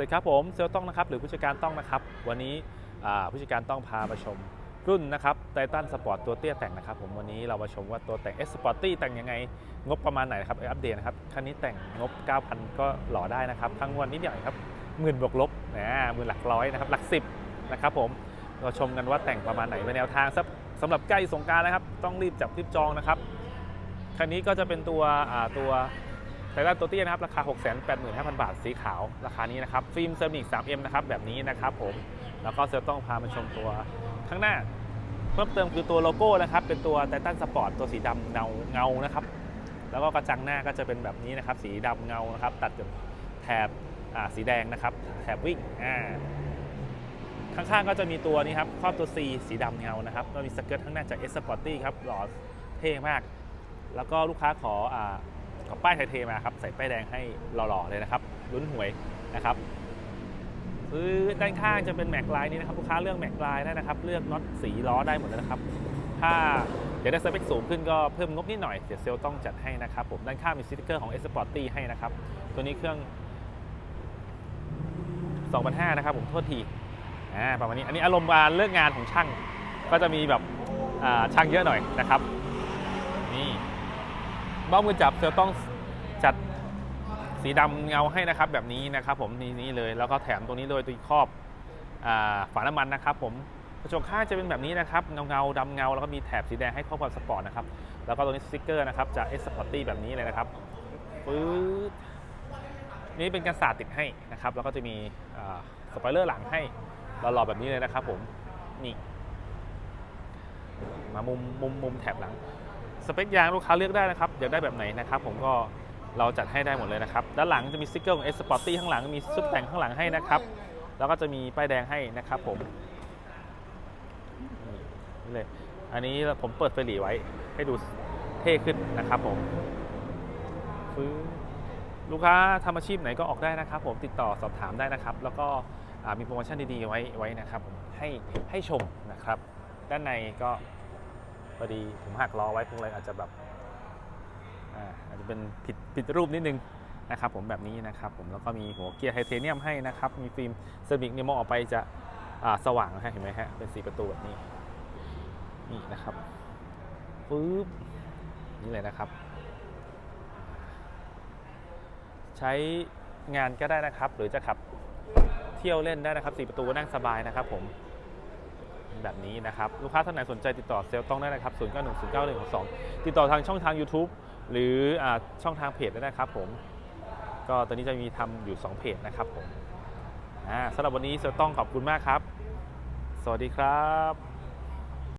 วัสดีครับผมเซลต้องนะครับหรือผู้จัดการต้องนะครับ วันนี้ผู้จัดการต้องพามาชมรุ่นนะครับไททันสปอร์ตตัวเตี้ยแต่งนะครับผมวันนี้เรามาชมว่าตัวแต่ง S Sporty แต่งยังไง งบประมาณไหนนะครับอัปเดตนะครับคันนี้แต่งงบ 9,000 ก็หล่อได้นะครับทั้งวันนิดหน่อยครับหมื่นบวกลบนะหมื่นหลักร้อยนะครับหลักสิบนะครับผมเราชมกันว่าแต่งประมาณไหนเป็นแนวทางสำหรับใกล้สงการนะครับ ต้องรีบจับรีบจองนะครับคันนี้ก็จะเป็นตัวตัว ไททันตัวเตี้ยนะครับราคา 685,000 บาทสีขาวราคานี้นะครับฟิล์มเซรามิก 3M นะครับแบบนี้นะครับผมแล้วก็เซลต้องพามาชมตัวข้างหน้า เพิ่มเติมคือตัวโลโก้นะครับเป็นตัวไททันสปอร์ตตัวสีดำเงาเงานะครับแล้วก็กระจังหน้าก็จะเป็นแบบนี้นะครับสีดำเงานะครับตัดกับแถบสีแดงนะครับแถบวิ่งอ่าข้างๆก็จะมีตัวนี้ครับครอบตัว C สีดำเงานะครับก็มีสเกิร์ตข้างหน้าจาก S Sporty ครับหล่อเท่มาก แล้วก็ลูกค้าขออ่า กับป้ายไทยเทมาครับใส่ป้ายแดงให้หล่อๆเลยนะครับลุ้นหวยนะครับคือด้านข้างจะเป็นแม็กลายนี้นะครับลูกค้าเลือกแม็กลายได้นะครับ เลือกน็อตสีล้อได้หมดเลยนะครับ ถ้าอยากได้สเปคสูงขึ้นก็เพิ่มงบนิดหน่อยเดี๋ยวเซลล์ต้องจัดให้นะครับผมด้านข้างมีสติ๊กเกอร์ของ S p o r t y ให้นะครับ ตัวนี้เครื่อง2,500นะครับผมโทษทีอ่าประมาณนี้อันนี้อารมณ์การเลิกงานของช่าง ก็จะมีแบบช่างเยอะหน่อยนะครับนี่เบ้ามือจับจะต้อง จัดสีดำเงาให้นะครับแบบนี้นะครับผมนี่นี่เลยแล้วก็แถมตรงนี้โดยตัวครอบฝาน้ำมันนะครับผมกระจกข้างจะเป็นแบบนี้นะครับเงาเงาดำเงาแล้วก็มีแถบสีแดงให้ครอบความสปอร์ตนะครับแล้วก็ตรงนี้สติ๊กเกอร์นะครับจาก S Sporty แบบนี้เลยนะครับปึ๊ดนี่เป็นกันสาดติดให้นะครับแล้วก็จะมีสปอยเลอร์หลังให้หล่อๆแบบนี้เลยนะครับผมนี่มามุมมุมมุมแถบหลังสเปคยางลูกค้าเลือกได้นะครับอยากได้แบบไหนนะครับผมก็ เราจัดให้ได้หมดเลยนะครับ ด้านหลังจะมีสติ๊กเกอร์ของ S Sporty ข้างหลังมีซุปแต่งข้างหลังให้นะครับ แล้วก็จะมีป้ายแดงให้นะครับผมนี่เลยอันนี้ผมเปิดไฟหลีไว้ให้ดูเท่ขึ้นนะครับผมฟื้นลูกค้าทำอาชีพไหนก็ออกได้นะครับ ผมติดต่อสอบถามได้นะครับ แล้วก็อ่ามีโปรโมชั่นดีๆไว้ไว้นะครับผมให้ให้ชมนะครับ ด้านในก็พอดีผมหักล้อไว้พวกเลยอาจจะแบบอ่าอาจจะ เป็นผิดผิดรูปนิดนึงนะครับผมแบบนี้นะครับผมแล้วก็มีหัวเกียร์ไทเทเนียมให้นะครับมีฟิล์มเซรามิกเนี่ยมองออกไปจะสว่างนะฮะเห็นไหมฮะเป็นสีประตูแบบนี้นี่นะครับปึ๊บนี่เลยนะครับ ใช้งานก็ได้นะครับ หรือจะขับเที่ยวเล่นได้นะครับสีประตูนั่งสบายนะครับผมแบบนี้นะครับ ลูกค้าท่านไหนสนใจติดต่อเซลต้องได้นะครับ 0 9 1 0 9 1 2ติดต่อทางช่องทาง YouTube หรืออช่องทางเพจได้นะครับผม ก็ตอนนี้จะมีทำอยู่ 2 เพจนะครับผมสำหรับวันนี้จะต้องขอบคุณมากครับ สวัสดีครับ